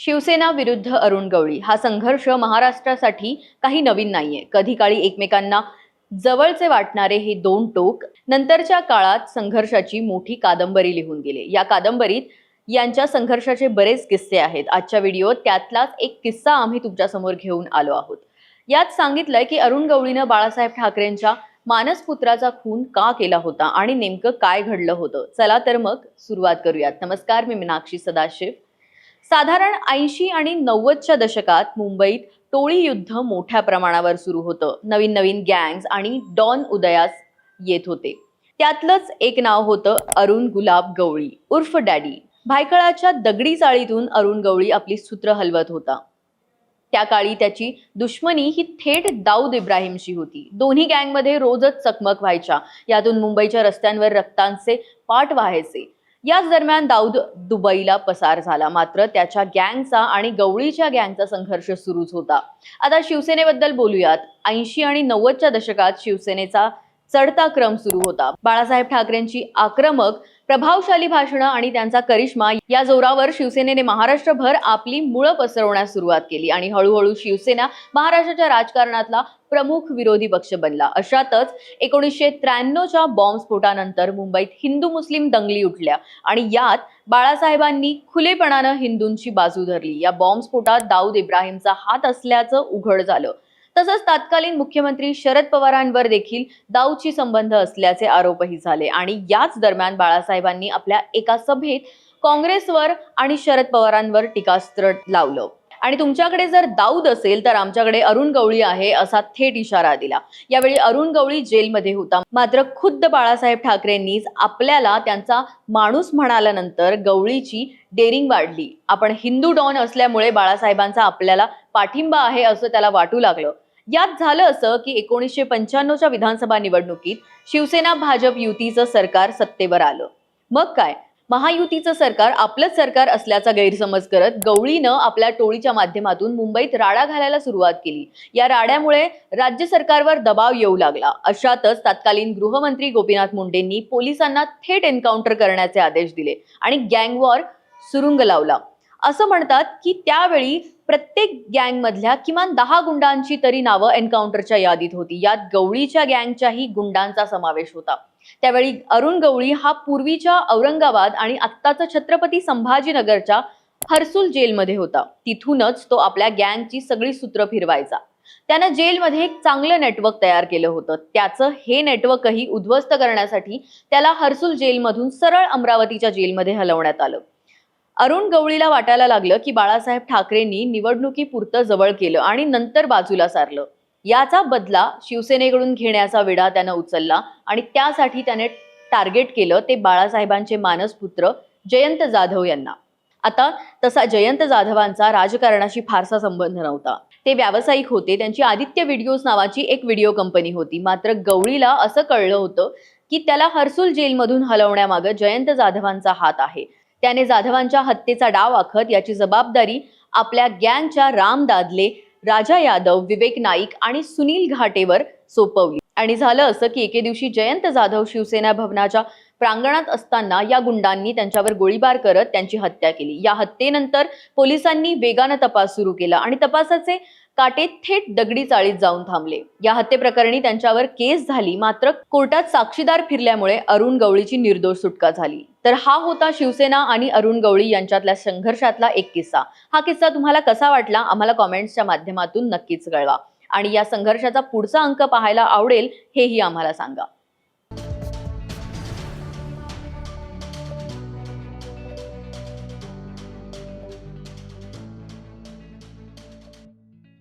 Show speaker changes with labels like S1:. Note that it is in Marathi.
S1: शिवसेना विरुद्ध अरुण गवळी. हा संघर्ष महाराष्ट्रासाठी काही नवीन नाहीये. कधी काळी एकमेकांना जवळचे वाटणारे हे दोन टोक नंतरच्या काळात संघर्षाची मोठी कादंबरी लिहून गेले. या कादंबरीत यांच्या संघर्षाचे बरेच किस्से आहेत. आजच्या व्हिडिओत त्यातलाच एक किस्सा आम्ही तुमच्यासमोर घेऊन आलो आहोत. यात सांगितलंय की अरुण गवळीनं बाळासाहेब ठाकरेंच्या मानसपुत्राचा खून का केला होता आणि नेमकं काय घडलं होतं? चला तर मग सुरुवात करूयात. नमस्कार मी मीनाक्षी सदाशिव. साधारण ऐंशी आणि नव्वदच्या दशकात मुंबईत टोळी युद्ध मोठ्या प्रमाणावर सुरू होतं. नवीन नवीन गँग्स आणि डॉन उदयास येत होते. त्यातलंच एक नाव होतं अरुण गुलाब गवळी उर्फ डॅडी. भायखळाच्या दगडी चाळीतून अरुण गवळी आपली सूत्र हलवत होता. त्या काळी त्याची दुश्मनी ही थेट दाऊद इब्राहिमशी होती. दोन्ही गँगमध्ये रोजच चकमक व्हायच्या. यातून मुंबईच्या रस्त्यांवर रक्तांचे पाठ व्हायचे. याच दरम्यान दाऊद दुबईला पसार झाला. मात्र त्याच्या गँगचा आणि गवळीच्या गँगचा संघर्ष सुरूच होता. आता शिवसेनेबद्दल बोलूयात. ऐंशी आणि नव्वदच्या दशकात शिवसेनेचा चढता क्रम सुरू होता. बाळासाहेब ठाकरेंची आक्रमक प्रभावशाली भाषणं आणि त्यांचा करिश्मा या जोरावर शिवसेनेने महाराष्ट्रभर आपली मुळं पसरवण्यास सुरुवात केली आणि हळूहळू शिवसेना महाराष्ट्राच्या राजकारणातला प्रमुख विरोधी पक्ष बनला. अशातच एकोणीसशे त्र्याण्णवच्या बॉम्बस्फोटानंतर मुंबईत हिंदू मुस्लिम दंगली उठल्या आणि यात बाळासाहेबांनी खुलेपणानं हिंदूंची बाजू धरली. या बॉम्बस्फोटात दाऊद इब्राहिमचा हात असल्याचं उघड झालं. तसंच तत्कालीन मुख्यमंत्री शरद पवारांवर देखील दाऊदशी संबंध असल्याचे आरोपही झाले. आणि याच दरम्यान बाळासाहेबांनी आपल्या एका सभेत काँग्रेसवर आणि शरद पवारांवर टीकास्त्र लावलं. आणि तुमच्याकडे जर दाऊद असेल तर आमच्याकडे अरुण गवळी आहे असा थेट इशारा दिला. यावेळी अरुण गवळी जेलमध्ये होता. मात्र खुद्द बाळासाहेब ठाकरेंनीच आपल्याला त्यांचा माणूस म्हणाल्यानंतर गवळीची डेरिंग वाढली. आपण हिंदू डॉन असल्यामुळे बाळासाहेबांचा आपल्याला पाठिंबा आहे असं त्याला वाटू लागलं. यात झालं असं की एकोणीसशे पंच्याण्णवच्या विधानसभा निवडणुकीत शिवसेना भाजप युतीचं सरकार सत्तेवर आलं. मग काय? महायुतीचं सरकार आपलंच सरकार असल्याचा गैरसमज करत गवळीनं आपल्या टोळीच्या माध्यमातून मुंबईत राडा घालायला सुरुवात केली. या राड्यामुळे राज्य सरकारवर दबाव येऊ लागला. अशातच तत्कालीन गृहमंत्री गोपीनाथ मुंडेंनी पोलिसांना थेट एन्काउंटर करण्याचे आदेश दिले आणि गँगवॉर सुरुंग लावला. असं म्हणतात की त्यावेळी प्रत्येक गँगमधल्या किमान दहा गुंडांची तरी नावं एन्काउंटरच्या यादीत होती. यात गवळीच्या गँगच्याही गुंडांचा समावेश होता. त्यावेळी अरुण गवळी हा पूर्वीच्या औरंगाबाद आणि आत्ताचा छत्रपती संभाजीनगरच्या हर्सुल जेलमध्ये होता. तिथूनच तो आपल्या गँगची सगळी सूत्र फिरवायचा. त्यानं जेलमध्ये एक चांगलं नेटवर्क तयार केलं होतं. त्याचं हे नेटवर्कही उद्ध्वस्त करण्यासाठी त्याला हर्सुल जेलमधून सरळ अमरावतीच्या जेलमध्ये हलवण्यात आलं. अरुण गवळीला वाटायला लागलं की बाळासाहेब ठाकरेंनी निवडणुकीपुरतं जवळ केलं आणि नंतर बाजूला सारलं. याचा बदला शिवसेनेकडून घेण्याचा विडा त्यानं उचलला आणि त्यासाठी त्याने टार्गेट केलं ते बाळासाहेबांचे मानसपुत्र जयंत जाधव यांना. आता तसा जयंत जाधवांचा राजकारणाशी फारसा संबंध नव्हता. ते व्यावसायिक होते त्यांची आदित्य व्हिडिओज नावाची एक व्हिडिओ कंपनी होती. मात्र गवळीला असं कळलं होतं की त्याला हर्सुल जेलमधून हलवण्यामागं जयंत जाधवांचा हात आहे. त्याने जाधवांच्या हत्येचा डाव आखत याची जबाबदारी आपल्या गँगच्या राम दादले राजा यादव विवेक नाईक आणि सुनील घाटेवर सोपवली. आणि झालं असं की एके दिवशी जयंत जाधव शिवसेना भवनाच्या प्रांगणात असताना या गुंडांनी त्यांच्यावर गोळीबार करत त्यांची हत्या केली. या हत्येनंतर पोलिसांनी वेगानं तपास सुरू केला आणि तपासाचे काटे थेट दगडी चाळीत जाऊन थांबले. या हत्येप्रकरणी त्यांच्यावर केस झाली मात्र कोर्टात साक्षीदार फिरल्यामुळे अरुण गवळीची निर्दोष सुटका झाली. तर हा होता शिवसेना आणि अरुण गवळी यांच्यातल्या संघर्षातला एक किस्सा. हा किस्सा तुम्हाला कसा वाटला आम्हाला कॉमेंट्सच्या माध्यमातून नक्कीच कळवा. आणि या संघर्षाचा पुढचा अंक पाहायला आवडेल हेही आम्हाला सांगा.